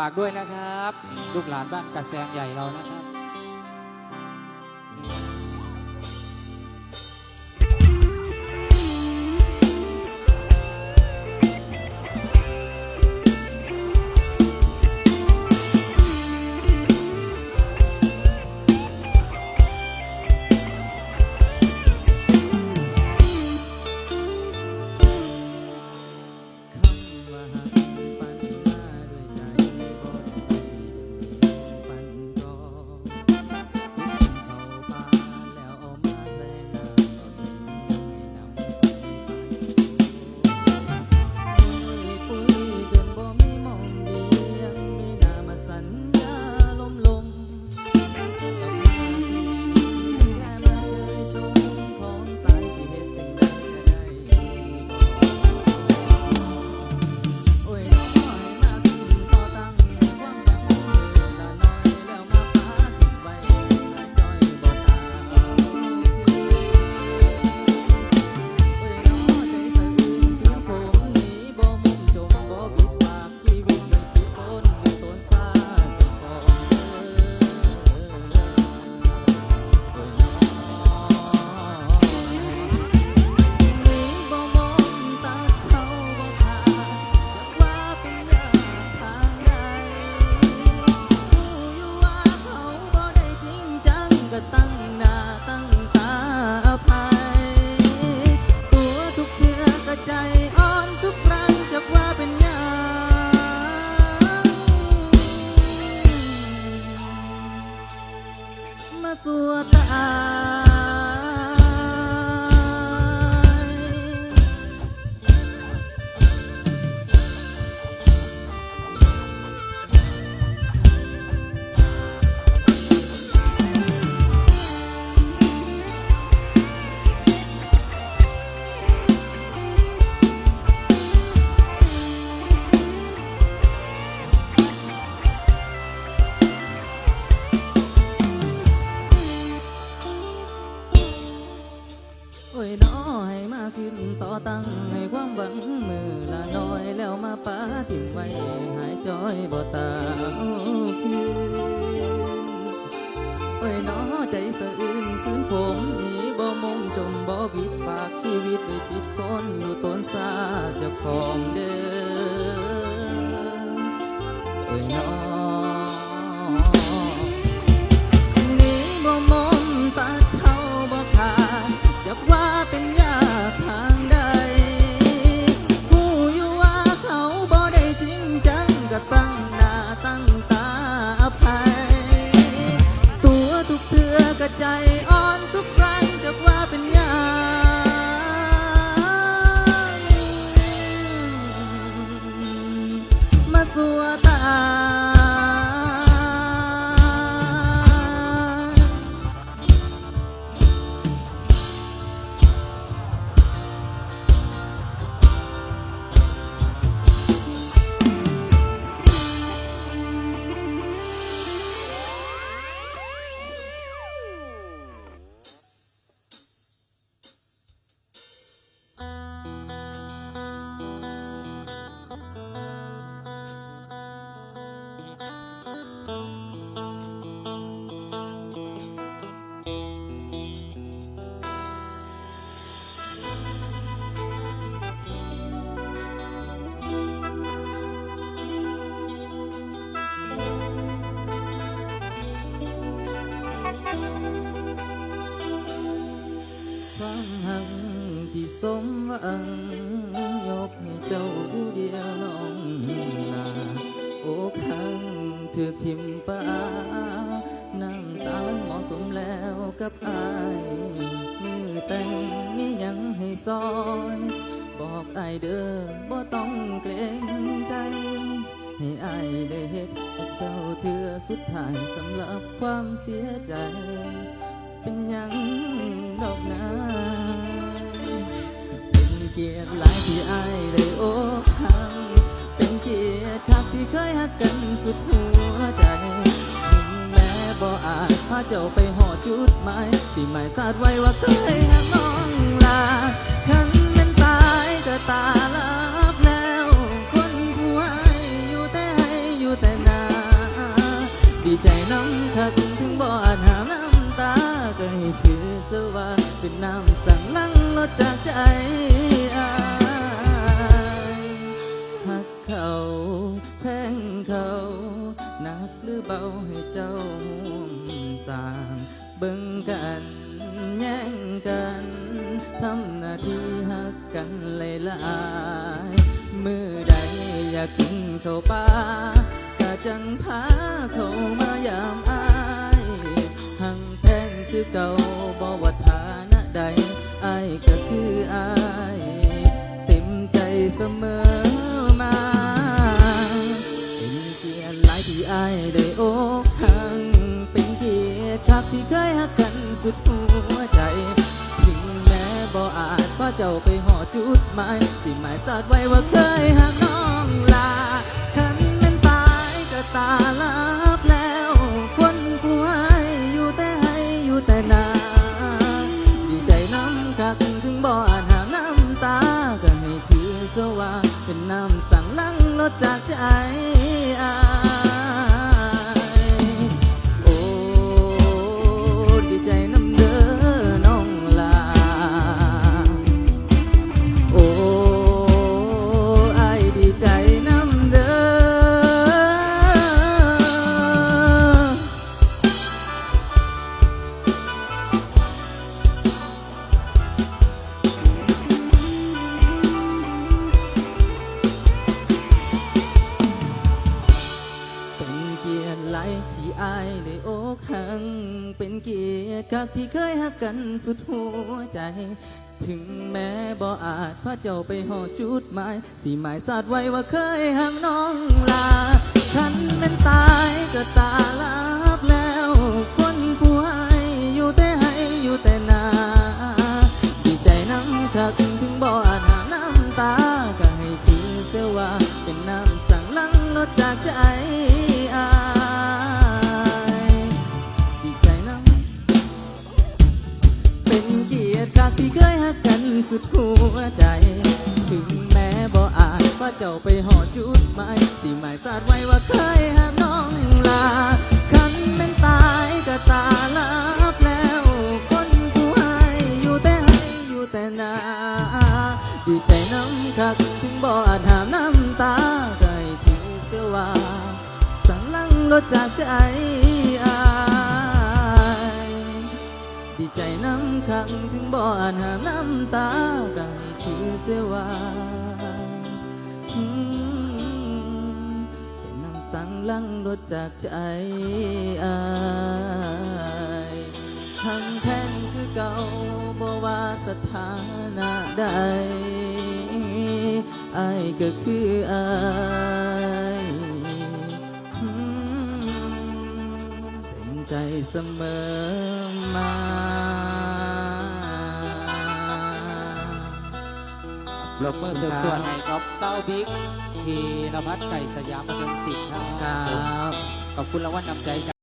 ฝากด้วยนะครับ ลูกหลานบ้านกระแซงใหญ่เรานะครับ ขึ้นต่อตั้งให้ความหวังมือละน้อยแล้วมาป้าถิ่มไว้หายจอยบ่ตาคืนโอ้ยน้อใจสะอื้นคืนผมหนีบ่มงจมบ่บิดฝากชีวิตไว้ผิดคนอยู่ต้นซาเจ้าของเด้อ มป้าน้ำตามันเหมาะสมแล้วกับอายมือแต่งมียังให้ซอย บอกอายเด้อบ่ต้องเกรงใจ ให้อายได้เฮ็ดกับเจ้าเทื่อสุดท้ายสำหรับความเสียใจ เป็นยังดอกนาเป็นเกียรติหลายที่อายได้โอ้หังเป็นเกียรติคักที่เคยหักกันสุดหัว บ่อาจพาเจ้าไปหอจุดหมายที่หมายสาดไว้ว่าเคยหักน้องลาคันเป็นตายก็ตาลับแล้ว คนผู้ให้อยู่แต่ให้อยู่แต่นาคักถึงบ่อาจหาน้ำตาก็ให้ถือซะว่าเป็นน้ำสั่งลังลดจากใจอาหักเขาแพงเขา เบาให้เจ้าห่วมสร้างเบิ่งกันแย่งกันทำหน้าที่หักกันเลยละอายมือใดอยากกินเข้าป่ากะจังพาเขามายามอายหังแพงคือเก่าบ่ว่า สุดหัวใจ ถึงแม้บ่อาจว่าเจ้าไปห่อจุดหมายสิหมายสาดไว้ว่าเคยหักน้องลาคันนั้นตายก็ตาลับแล้ว คนผู้ให้อยู่แต่ให้อยู่แต่นาดีใจน้ำคักถึงบ่อาจหาน้ำตาก็ให้ถือซะว่าเป็นน้ำสั่งลังลดจากใจ เป็นเกียรติคักที่เคยหักกันสุดหัวใจ ถึงแม้บ่อาจพระเจ้าไปหอจุดหมายสีหมายสาดไว้ว่าเคยหักน้องลาฉันเป็นตายก็ตาลา ดหัวใจ ถึงแม้บ่อาจว่าเจ้าไปหอจุดหมายสิหมายสาดไว้ว่าเคยหักน้องลาคันเป็นตายก็ตาลับแล้วคนผู้ให้อยู่แต่ให้อยู่แต่นาดีใจน้ำคักถึงบ่อาจหามน้ำตาก็ให้ถือเสียว่าสั่งลังลดจากใจ ใจน้ำคังถึงบ่อาจหาน้ำตาก็ให้ถือเสียว่าเป็นน้ำสังลังลดจากใจอายทั้งแท่งคือเก่าบ่ว่าสถานะใดอายก็คืออาย ใจเสมอมาปรบมือส่วนๆให้กับเต้าบิ๊กทีนภัสไก่สยามบันเทิงศิลป์ครับครับ ขอบคุณรางวัลนำใจจาก